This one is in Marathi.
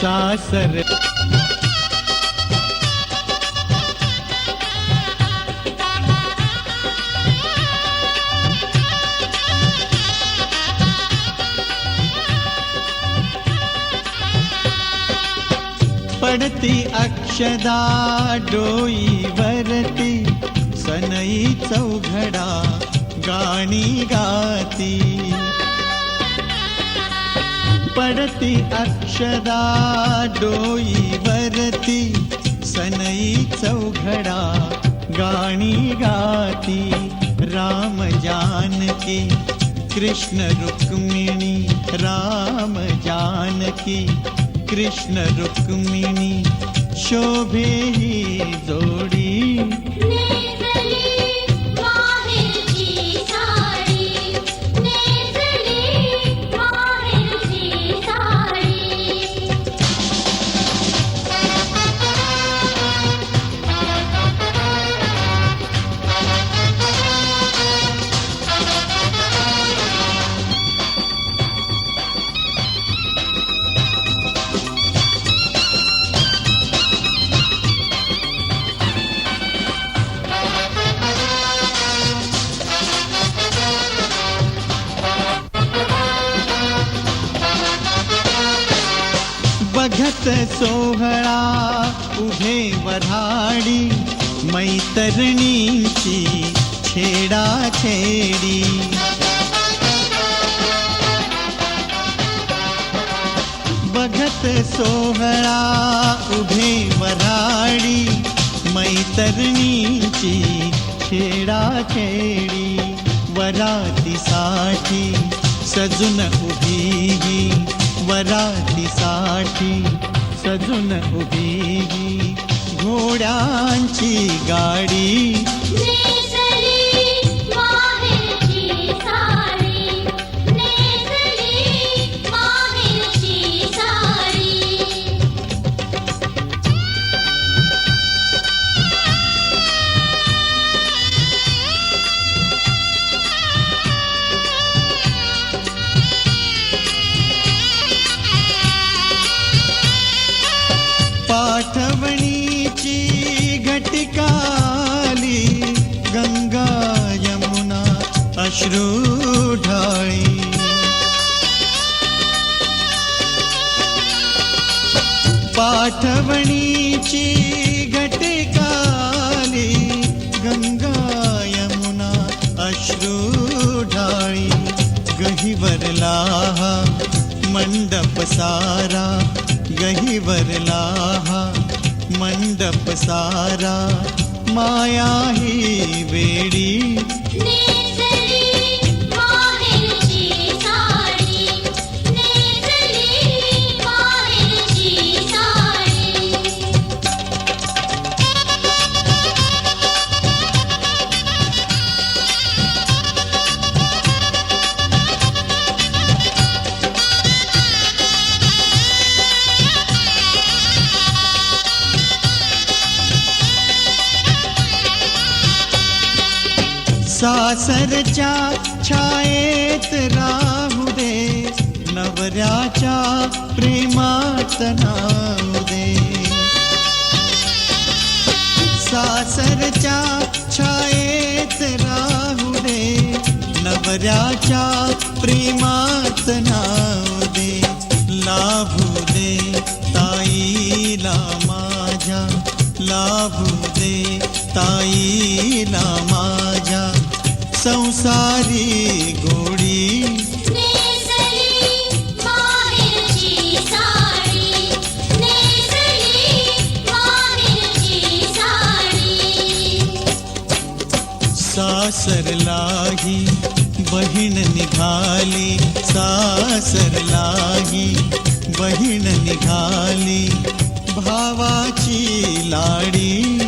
सासर। पडती अक्षदा डोईवरती सनई चौघडा गाणी गाती। पडती अक्षदा डोईवरती सनई चौघडा गाणी गाती राम जानकी कृष्ण रुक्मिणी राम जानकी कृष्ण रुक्मिणी शोभे ही जोडी बघत सोहळा उभे वऱ्हाडी मैतरणींची छेडा छेडी। बघत सोहळा उभे वऱ्हाडी मैतरणीची छेडा छेडी। वरातीसाठी सजून उभी वरातीसाठी सजून उभी घोड्यांची गाडी. अश्रू ढाळी. पाठवणीची घटिकाली गंगा यमुना अश्रू ढाळी. गहिवरला मंडप सारा गहिवरला मंडप सारा माया ही वेडी. सासरच्या छायेत राहू दे नवऱ्याच्या प्रेमात राहू दे. सासरच्या छायेत राहू दे नवऱ्याच्या प्रेमात नाहू दे. लाभू दे ताईला माझ्या लाभू दे ताईला माझ्या संसारी गोडी. सासरलाही बहीण निघाली. सासरलाही बहीण निघाली. भावाची लाडी.